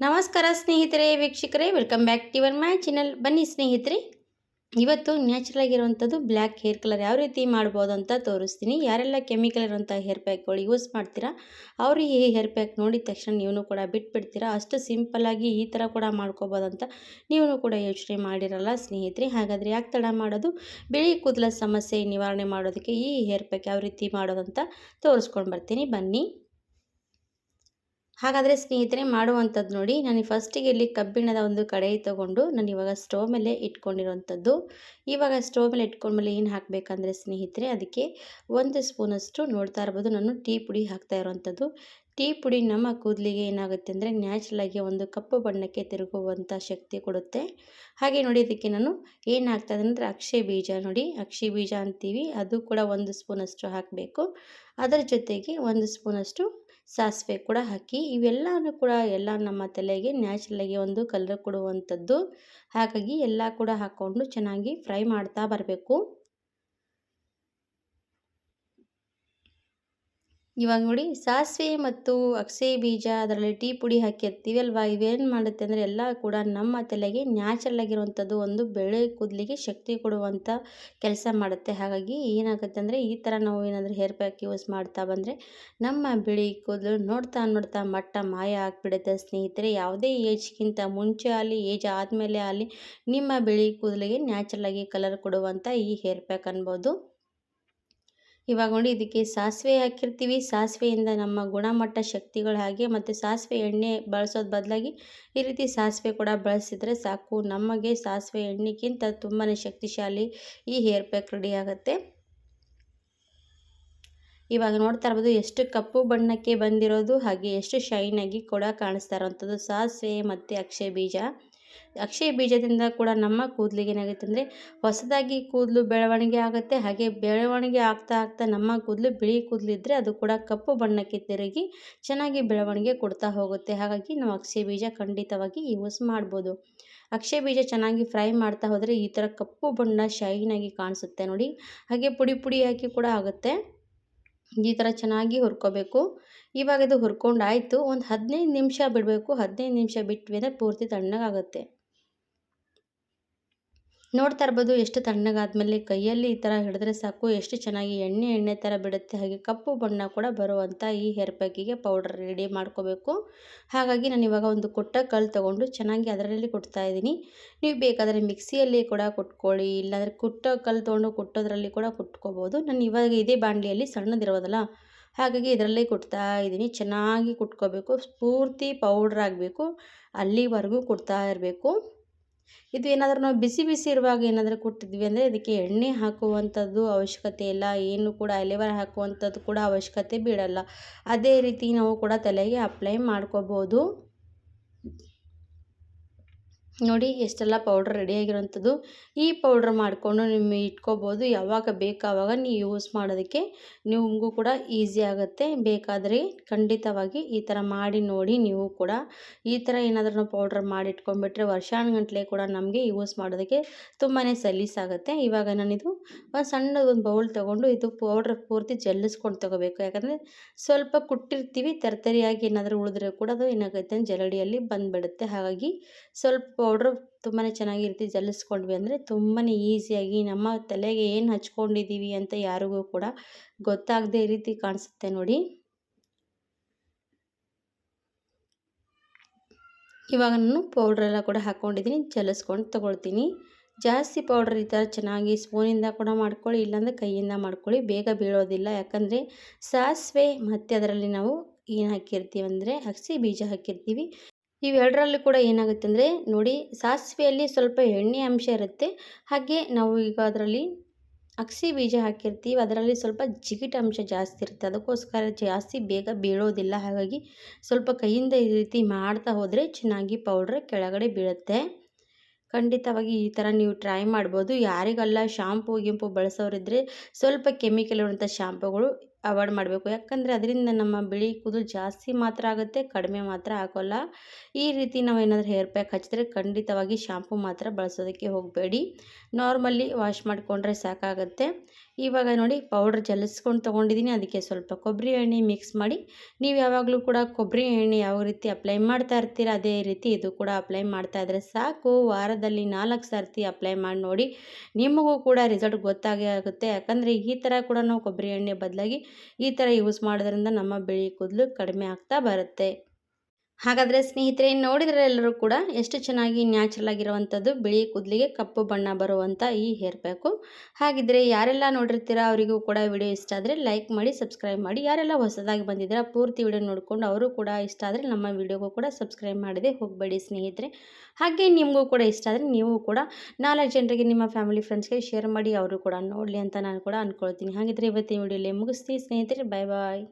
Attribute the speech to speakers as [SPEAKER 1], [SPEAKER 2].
[SPEAKER 1] ನಮಸ್ಕಾರ ಸ್ನೇಹಿತರೆ, ವೀಕ್ಷಕರೇ. Welcome back to your my channel ಬನ್ನಿ ಸ್ನೇಹಿತರೆ, ಇವತ್ತು ನ್ಯಾಚುರಲ್ ಆಗಿರುವಂಥದ್ದು ಬ್ಲ್ಯಾಕ್ ಹೇರ್ ಕಲರ್ ಯಾವ ರೀತಿ ಮಾಡ್ಬೋದು ಅಂತ ತೋರಿಸ್ತೀನಿ. ಯಾರೆಲ್ಲ ಕೆಮಿಕಲ್ ಇರುವಂಥ ಹೇರ್ ಪ್ಯಾಕ್ಗಳು ಯೂಸ್ ಮಾಡ್ತೀರಾ, ಅವರು ಈ ಹೇರ್ ಪ್ಯಾಕ್ ನೋಡಿದ ತಕ್ಷಣ ನೀವು ಕೂಡ ಬಿಟ್ಬಿಡ್ತೀರಾ. ಅಷ್ಟು ಸಿಂಪಲ್ಲಾಗಿ ಈ ಥರ ಕೂಡ ಮಾಡ್ಕೋಬೋದಂತ ನೀವು ಕೂಡ ಯೋಚನೆ ಮಾಡಿರಲ್ಲ ಸ್ನೇಹಿತರೆ. ಹಾಗಾದರೆ ಯಾಕೆ ತಡ ಮಾಡೋದು? ಬಿಳಿ ಕೂದಲ ಸಮಸ್ಯೆ ನಿವಾರಣೆ ಮಾಡೋದಕ್ಕೆ ಈ ಹೇರ್ ಪ್ಯಾಕ್ ಯಾವ ರೀತಿ ಮಾಡೋದಂತ ತೋರಿಸ್ಕೊಂಡು ಬರ್ತೀನಿ. ಬನ್ನಿ. ಹಾಗಾದರೆ ಸ್ನೇಹಿತರೆ, ಮಾಡುವಂಥದ್ದು ನೋಡಿ. ನಾನು ಫಸ್ಟಿಗೆ ಇಲ್ಲಿ ಕಬ್ಬಿಣದ ಒಂದು ಕಡಾಯಿ ತೊಗೊಂಡು ನಾನು ಇವಾಗ ಸ್ಟವ್ ಮೇಲೆ ಇಟ್ಕೊಂಡಿರೋವಂಥದ್ದು. ಇವಾಗ ಸ್ಟವ್ ಮೇಲೆ ಇಟ್ಕೊಂಡ್ಮೇಲೆ ಏನು ಹಾಕಬೇಕಂದ್ರೆ ಸ್ನೇಹಿತರೆ, ಅದಕ್ಕೆ ಒಂದು ಸ್ಪೂನಷ್ಟು ನೋಡ್ತಾ ಇರ್ಬೋದು. ನಾನು ಟೀ ಪುಡಿ ಹಾಕ್ತಾ ಇರೋವಂಥದ್ದು. ಟೀ ಪುಡಿ ನಮ್ಮ ಕೂದಲಿಗೆ ಏನಾಗುತ್ತೆ ಅಂದರೆ ನ್ಯಾಚುರಲಾಗಿ ಒಂದು ಕಪ್ಪು ಬಣ್ಣಕ್ಕೆ ತಿರುಗುವಂಥ ಶಕ್ತಿ ಕೊಡುತ್ತೆ. ಹಾಗೆ ನೋಡಿ ಅದಕ್ಕೆ ನಾನು ಏನು ಹಾಕ್ತಾ ಅಂದರೆ ಅಕ್ಷಯ ಬೀಜ ನೋಡಿ. ಅಕ್ಷಿ ಬೀಜ ಅಂತೀವಿ. ಅದು ಕೂಡ ಒಂದು ಸ್ಪೂನಷ್ಟು ಹಾಕಬೇಕು. ಅದರ ಜೊತೆಗೆ ಒಂದು ಸ್ಪೂನಷ್ಟು ಸಾಸಿವೆ ಕೂಡ ಹಾಕಿ ಇವೆಲ್ಲನೂ ಕೂಡ ಎಲ್ಲ ನಮ್ಮ ತಲೆಗೆ ನ್ಯಾಚುರಲಾಗಿ ಒಂದು ಕಲರ್ ಕೊಡುವಂಥದ್ದು. ಹಾಗಾಗಿ ಎಲ್ಲ ಕೂಡ ಹಾಕ್ಕೊಂಡು ಚೆನ್ನಾಗಿ ಫ್ರೈ ಮಾಡ್ತಾ ಬರಬೇಕು. ಇವಾಗ ನೋಡಿ ಸಾಸಿವೆ ಮತ್ತು ಅಕ್ಸೆ ಬೀಜ, ಅದರಲ್ಲಿ ಟೀ ಪುಡಿ ಹಾಕಿರ್ತೀವಿ ಅಲ್ವಾ? ಇವೇನು ಮಾಡುತ್ತೆ ಅಂದರೆ ಎಲ್ಲ ಕೂಡ ನಮ್ಮ ತಲೆಗೆ ನ್ಯಾಚುರಲ್ ಆಗಿರುವಂಥದ್ದು ಒಂದು ಬೆಳೆ ಕೂದಲಿಗೆ ಶಕ್ತಿ ಕೊಡುವಂಥ ಕೆಲಸ ಮಾಡುತ್ತೆ. ಹಾಗಾಗಿ ಏನಾಗುತ್ತೆ ಅಂದರೆ ಈ ಥರ ನಾವು ಏನಾದರೂ ಹೇರ್ ಪ್ಯಾಕ್ ಯೂಸ್ ಮಾಡ್ತಾ ಬಂದರೆ ನಮ್ಮ ಬಿಳಿ ಕೂದಲು ನೋಡ್ತಾ ನೋಡ್ತಾ ಮಟ್ಟ ಮಾಯ ಆಗಿಬಿಡುತ್ತೆ. ಸ್ನೇಹಿತರೆ, ಯಾವುದೇ ಏಜ್ಗಿಂತ ಮುಂಚೆ ಆಗಲಿ, ಏಜ್ ಆದಮೇಲೆ ಆಗಲಿ ನಿಮ್ಮ ಬಿಳಿ ಕೂದಲಿಗೆ ನ್ಯಾಚುರಲ್ ಆಗಿ ಕಲರ್ ಕೊಡುವಂಥ ಈ ಹೇರ್ ಪ್ಯಾಕ್ ಅನ್ಬೋದು. ಇವಾಗ ನೋಡಿ, ಇದಕ್ಕೆ ಸಾಸಿವೆ ಹಾಕಿರ್ತೀವಿ. ಸಾಸಿವೆಯಿಂದ ನಮ್ಮ ಗುಣಮಟ್ಟ ಶಕ್ತಿಗಳು ಹಾಗೆ, ಮತ್ತು ಸಾಸಿವೆ ಎಣ್ಣೆ ಬಳಸೋದು ಬದಲಾಗಿ ಈ ರೀತಿ ಸಾಸಿವೆ ಕೂಡ ಬಳಸಿದರೆ ಸಾಕು. ನಮಗೆ ಸಾಸಿವೆ ಎಣ್ಣೆಗಿಂತ ತುಂಬಾ ಶಕ್ತಿಶಾಲಿ ಈ ಹೇರ್ ಪ್ಯಾಕ್ ರೆಡಿ ಆಗುತ್ತೆ. ಇವಾಗ ನೋಡ್ತಾ ಇರ್ಬೋದು, ಎಷ್ಟು ಕಪ್ಪು ಬಣ್ಣಕ್ಕೆ ಬಂದಿರೋದು, ಹಾಗೆ ಎಷ್ಟು ಶೈನಾಗಿ ಕೂಡ ಕಾಣಿಸ್ತಾ ಇರೋವಂಥದ್ದು ಸಾಸಿವೆ ಮತ್ತು ಅಕ್ಷಯ ಬೀಜ ಅಕ್ಷಯ ಬೀಜದಿಂದ ಕೂಡ ನಮ್ಮ ಕೂದಲಿಗೆ ಏನಾಗುತ್ತೆ ಅಂದರೆ ಹೊಸದಾಗಿ ಕೂದಲು ಬೆಳವಣಿಗೆ ಆಗುತ್ತೆ. ಹಾಗೆ ಬೆಳವಣಿಗೆ ಆಗ್ತಾ ಆಗ್ತಾ ನಮ್ಮ ಕೂದಲು ಬಿಳಿ ಕೂದಲಿದ್ದರೆ ಅದು ಕೂಡ ಕಪ್ಪು ಬಣ್ಣಕ್ಕೆ ತಿರುಗಿ ಚೆನ್ನಾಗಿ ಬೆಳವಣಿಗೆ ಕೊಡ್ತಾ ಹೋಗುತ್ತೆ. ಹಾಗಾಗಿ ನಾವು ಅಕ್ಷಯ ಬೀಜ ಖಂಡಿತವಾಗಿ ಯೂಸ್ ಮಾಡ್ಬೋದು. ಅಕ್ಷಯ ಬೀಜ ಚೆನ್ನಾಗಿ ಫ್ರೈ ಮಾಡ್ತಾ ಹೋದರೆ ಈ ಥರ ಕಪ್ಪು ಬಣ್ಣ ಶೈನಾಗಿ ಕಾಣಿಸುತ್ತೆ ನೋಡಿ. ಹಾಗೆ ಪುಡಿ ಪುಡಿಯಾಗಿ ಕೂಡ ಆಗುತ್ತೆ. ಈ ಥರ ಚೆನ್ನಾಗಿ ಹುರ್ಕೋಬೇಕು. ಇವಾಗ ಇದು ಹುರ್ಕೊಂಡಾಯಿತು. ಒಂದು ಹದಿನೈದು ನಿಮಿಷ ಬಿಡಬೇಕು. ಹದಿನೈದು ನಿಮಿಷ ಬಿಟ್ವಿ ಅಂದರೆ ಪೂರ್ತಿ ತಣ್ಣಗಾಗುತ್ತೆ. ನೋಡ್ತಾ ಇರ್ಬೋದು ಎಷ್ಟು ತಣ್ಣಗಾದ್ಮೇಲೆ ಕೈಯಲ್ಲಿ ಈ ಥರ ಹಿಡಿದ್ರೆ ಸಾಕು. ಎಷ್ಟು ಚೆನ್ನಾಗಿ ಎಣ್ಣೆ ಎಣ್ಣೆ ಥರ ಬಿಡುತ್ತೆ. ಹಾಗೆ ಕಪ್ಪು ಬಣ್ಣ ಕೂಡ ಬರುವಂಥ ಈ ಹೇರ್ ಪ್ಯಾಕಿಗೆ ಪೌಡರ್ ರೆಡಿ ಮಾಡ್ಕೋಬೇಕು. ಹಾಗಾಗಿ ನಾನು ಇವಾಗ ಒಂದು ಕೊಟ್ಟ ಕಲ್ಲು ತೊಗೊಂಡು ಚೆನ್ನಾಗಿ ಅದರಲ್ಲಿ ಕೊಡ್ತಾ ಇದ್ದೀನಿ. ನೀವು ಬೇಕಾದರೆ ಮಿಕ್ಸಿಯಲ್ಲಿ ಕೂಡ ಕೊಟ್ಕೊಳ್ಳಿ. ಇಲ್ಲಾಂದರೆ ಕುಟ್ಟ ಕಲ್ಲು ತೊಗೊಂಡು ಕುಟ್ಟೋದ್ರಲ್ಲಿ ಕೂಡ ಕುಟ್ಕೋಬೋದು. ನಾನು ಇವಾಗ ಇದೇ ಬಾಣಲಿಯಲ್ಲಿ ಸಣ್ಣದಿರೋದಲ್ಲ. ಹಾಗಾಗಿ ಇದರಲ್ಲೇ ಕೊಡ್ತಾ ಇದ್ದೀನಿ. ಚೆನ್ನಾಗಿ ಕುಟ್ಕೋಬೇಕು. ಪೂರ್ತಿ ಪೌಡ್ರ್ ಆಗಬೇಕು ಅಲ್ಲಿವರೆಗೂ ಕೊಡ್ತಾ ಇರಬೇಕು. ಇದು ಏನಾದರೂ ನಾವು ಬಿಸಿ ಬಿಸಿ ಇರುವಾಗ ಏನಾದರೂ ಕೊಟ್ಟಿದ್ವಿ ಅಂದರೆ ಇದಕ್ಕೆ ಎಣ್ಣೆ ಹಾಕುವಂಥದ್ದು ಅವಶ್ಯಕತೆ ಇಲ್ಲ. ಏನು ಕೂಡ ಎಲೆವರ್ ಹಾಕುವಂಥದ್ದು ಕೂಡ ಅವಶ್ಯಕತೆ ಬೀಳಲ್ಲ. ಅದೇ ರೀತಿ ನಾವು ಕೂಡ ತಲೆಗೆ ಅಪ್ಲೈ ಮಾಡ್ಕೋಬೋದು. ನೋಡಿ, ಎಷ್ಟೆಲ್ಲ ಪೌಡ್ರ್ ರೆಡಿಯಾಗಿರೋಂಥದ್ದು ಈ ಪೌಡ್ರ್ ಮಾಡಿಕೊಂಡು ನಿಮ್ಮ ಇಟ್ಕೋಬೋದು. ಯಾವಾಗ ಬೇಕಾವಾಗ ನೀವು ಯೂಸ್ ಮಾಡೋದಕ್ಕೆ ನಿಮಗೂ ಕೂಡ ಈಸಿ ಆಗುತ್ತೆ. ಬೇಕಾದರೆ ಖಂಡಿತವಾಗಿ ಈ ಥರ ಮಾಡಿ ನೋಡಿ ನೀವು ಕೂಡ. ಈ ಥರ ಏನಾದರೂ ಪೌಡ್ರ್ ಮಾಡಿ ಇಟ್ಕೊಂಡ್ಬಿಟ್ರೆ ವರ್ಷಾನುಗಂಟ್ಲೆ ಕೂಡ ನಮಗೆ ಯೂಸ್ ಮಾಡೋದಕ್ಕೆ ತುಂಬಾ ಸಲೀಸಾಗುತ್ತೆ ಇವಾಗ ನಾನಿದು ಒಂದು ಸಣ್ಣದೊಂದು ಬೌಲ್ ತೊಗೊಂಡು ಇದು ಪೌಡ್ರ್ ಪೂರ್ತಿ ಜಲ್ಲಿಸ್ಕೊಂಡು ತೊಗೋಬೇಕು. ಯಾಕಂದರೆ ಸ್ವಲ್ಪ ಕುಟ್ಟಿರ್ತೀವಿ, ತರತರಿಯಾಗಿ ಏನಾದರೂ ಉಳಿದ್ರೆ ಕೂಡ ಅದು ಏನಾಗುತ್ತೆ ಜಲಡಿಯಲ್ಲಿ ಬಂದುಬಿಡುತ್ತೆ. ಹಾಗಾಗಿ ಸ್ವಲ್ಪ ಪೌಡ್ರು ತುಂಬಾ ಚೆನ್ನಾಗಿ ರೀತಿ ಜಲ್ಲಿಸ್ಕೊಂಡ್ವಿ ಅಂದರೆ ತುಂಬಾ ಈಸಿಯಾಗಿ ನಮ್ಮ ತಲೆಗೆ ಏನು ಹಚ್ಕೊಂಡಿದ್ದೀವಿ ಅಂತ ಯಾರಿಗೂ ಕೂಡ ಗೊತ್ತಾಗದೇ ರೀತಿ ಕಾಣಿಸುತ್ತೆ ನೋಡಿ. ಇವಾಗ ನಾನು ಪೌಡ್ರೆಲ್ಲ ಕೂಡ ಹಾಕ್ಕೊಂಡಿದ್ದೀನಿ ಜಲಿಸ್ಕೊಂಡು ತೊಗೊಳ್ತೀನಿ. ಜಾಸ್ತಿ ಪೌಡ್ರ್ ಈ ಥರ ಚೆನ್ನಾಗಿ ಸ್ಪೂನಿಂದ ಕೂಡ ಮಾಡ್ಕೊಳ್ಳಿ, ಇಲ್ಲಾಂದರೆ ಕೈಯಿಂದ ಮಾಡ್ಕೊಳ್ಳಿ, ಬೇಗ ಬೀಳೋದಿಲ್ಲ. ಯಾಕಂದರೆ ಸಾಸಿವೆ ಮತ್ತು ಅದರಲ್ಲಿ ನಾವು ಏನು ಹಾಕಿರ್ತೀವಿ ಅಂದರೆ ಹಸಿ ಬೀಜ ಹಾಕಿರ್ತೀವಿ. ಇವೆರಡರಲ್ಲೂ ಕೂಡ ಏನಾಗುತ್ತೆ ಅಂದರೆ ನೋಡಿ, ಸಾಸಿವೆಯಲ್ಲಿ ಸ್ವಲ್ಪ ಎಣ್ಣೆ ಅಂಶ ಇರುತ್ತೆ. ಹಾಗೆ ನಾವು ಈಗ ಅದರಲ್ಲಿ ಅಕ್ಸಿ ಬೀಜ ಹಾಕಿರ್ತೀವಿ. ಅದರಲ್ಲಿ ಸ್ವಲ್ಪ ಜಿಗಿಟ ಅಂಶ ಜಾಸ್ತಿ ಇರುತ್ತೆ. ಅದಕ್ಕೋಸ್ಕರ ಜಾಸ್ತಿ ಬೇಗ ಬೀಳೋದಿಲ್ಲ. ಹಾಗಾಗಿ ಸ್ವಲ್ಪ ಕೈಯಿಂದ ಈ ರೀತಿ ಮಾಡ್ತಾ ಹೋದರೆ ಚೆನ್ನಾಗಿ ಪೌಡ್ರ್ ಕೆಳಗಡೆ ಬೀಳುತ್ತೆ. ಖಂಡಿತವಾಗಿ ಈ ಥರ ನೀವು ಟ್ರೈ ಮಾಡ್ಬೋದು. ಯಾರಿಗಲ್ಲ, ಶಾಂಪು, ಗಿಂಪು ಬಳಸೋರಿದ್ದರೆ ಸ್ವಲ್ಪ ಕೆಮಿಕಲ್ ಇರುವಂಥ ಶಾಂಪುಗಳು ಅವಾಯ್ಡ್ ಮಾಡಬೇಕು. ಯಾಕಂದರೆ ಅದರಿಂದ ನಮ್ಮ ಬಿಳಿ ಕೂದಲು ಜಾಸ್ತಿ ಮಾತ್ರ ಆಗುತ್ತೆ, ಕಡಿಮೆ ಮಾತ್ರ ಆಗೋಲ್ಲ. ಈ ರೀತಿ ನಾವು ಏನಾದರೂ ಹೇರ್ ಪ್ಯಾಕ್ ಹಚ್ಚಿದ್ರೆ ಖಂಡಿತವಾಗಿ ಶಾಂಪು ಮಾತ್ರ ಬಳಸೋದಕ್ಕೆ ಹೋಗಬೇಡಿ. ನಾರ್ಮಲ್ಲಿ ವಾಶ್ ಮಾಡಿಕೊಂಡ್ರೆ ಸಾಕಾಗುತ್ತೆ. ಇವಾಗ ನೋಡಿ ಪೌಡ್ರ್ ಜಲಿಸ್ಕೊಂಡು ತೊಗೊಂಡಿದ್ದೀನಿ. ಅದಕ್ಕೆ ಸ್ವಲ್ಪ ಕೊಬ್ಬರಿ ಎಣ್ಣೆ ಮಿಕ್ಸ್ ಮಾಡಿ, ನೀವು ಯಾವಾಗಲೂ ಕೂಡ ಕೊಬ್ಬರಿ ಎಣ್ಣೆ ಯಾವ ರೀತಿ ಅಪ್ಲೈ ಮಾಡ್ತಾ ಇರ್ತೀರ ಅದೇ ರೀತಿ ಇದು ಕೂಡ ಅಪ್ಲೈ ಮಾಡ್ತಾ ಇದ್ದರೆ ಸಾಕು. ವಾರದಲ್ಲಿ ನಾಲ್ಕು ಸರ್ತಿ ಅಪ್ಲೈ ಮಾಡಿ ನೋಡಿ, ನಿಮಗೂ ಕೂಡ ರಿಸಲ್ಟ್ ಗೊತ್ತಾಗೇ ಆಗುತ್ತೆ. ಯಾಕಂದರೆ ಈ ಥರ ಕೂಡ ನಾವು ಕೊಬ್ಬರಿ ಎಣ್ಣೆ ಬದಲಾಗಿ ಈ ಥರ ಯೂಸ್ ಮಾಡೋದ್ರಿಂದ ನಮ್ಮ ಬಿಳಿ ಕೂದಲು ಕಡಿಮೆ ಆಗ್ತಾ ಬರುತ್ತೆ. ಹಾಗಾದರೆ ಸ್ನೇಹಿತರೆ, ನೋಡಿದರೆ ಎಲ್ಲರೂ ಕೂಡ ಎಷ್ಟು ಚೆನ್ನಾಗಿ ನ್ಯಾಚುರಲ್ ಆಗಿರುವಂಥದ್ದು ಬಿಳಿ ಕೂದಲಿಗೆ ಕಪ್ಪು ಬಣ್ಣ ಬರುವಂಥ ಈ ಹೇರ್ ಪ್ಯಾಕು. ಹಾಗಿದ್ರೆ ಯಾರೆಲ್ಲ ನೋಡಿರ್ತೀರ, ಅವರಿಗೂ ಕೂಡ ವಿಡಿಯೋ ಇಷ್ಟ ಆದರೆ ಲೈಕ್ ಮಾಡಿ, ಸಬ್ಸ್ಕ್ರೈಬ್ ಮಾಡಿ. ಯಾರೆಲ್ಲ ಹೊಸದಾಗಿ ಬಂದಿದ್ದೀರಾ, ಪೂರ್ತಿ ವಿಡಿಯೋ ನೋಡಿಕೊಂಡು ಅವರು ಕೂಡ ಇಷ್ಟ ಆದರೆ ನಮ್ಮ ವಿಡಿಯೋಗೂ ಕೂಡ ಸಬ್ಸ್ಕ್ರೈಬ್ ಮಾಡದೆ ಹೋಗಬೇಡಿ ಸ್ನೇಹಿತರೆ. ಹಾಗೆ ನಿಮಗೂ ಕೂಡ ಇಷ್ಟ ಆದರೆ ನೀವು ಕೂಡ ನಾಲ್ಕು ಜನರಿಗೆ ನಿಮ್ಮ ಫ್ಯಾಮಿಲಿ ಫ್ರೆಂಡ್ಸ್ಗೆ ಶೇರ್ ಮಾಡಿ, ಅವರು ಕೂಡ ನೋಡಲಿ ಅಂತ ನಾನು ಕೂಡ ಅಂದ್ಕೊಳ್ತೀನಿ ಹಾಗಿದ್ರೆ ಇವತ್ತಿನ ವಿಡಿಯೋಲಿ ಮುಗಿಸ್ತೀನಿ ಸ್ನೇಹಿತರೆ. ಬಾಯ್ ಬಾಯ್.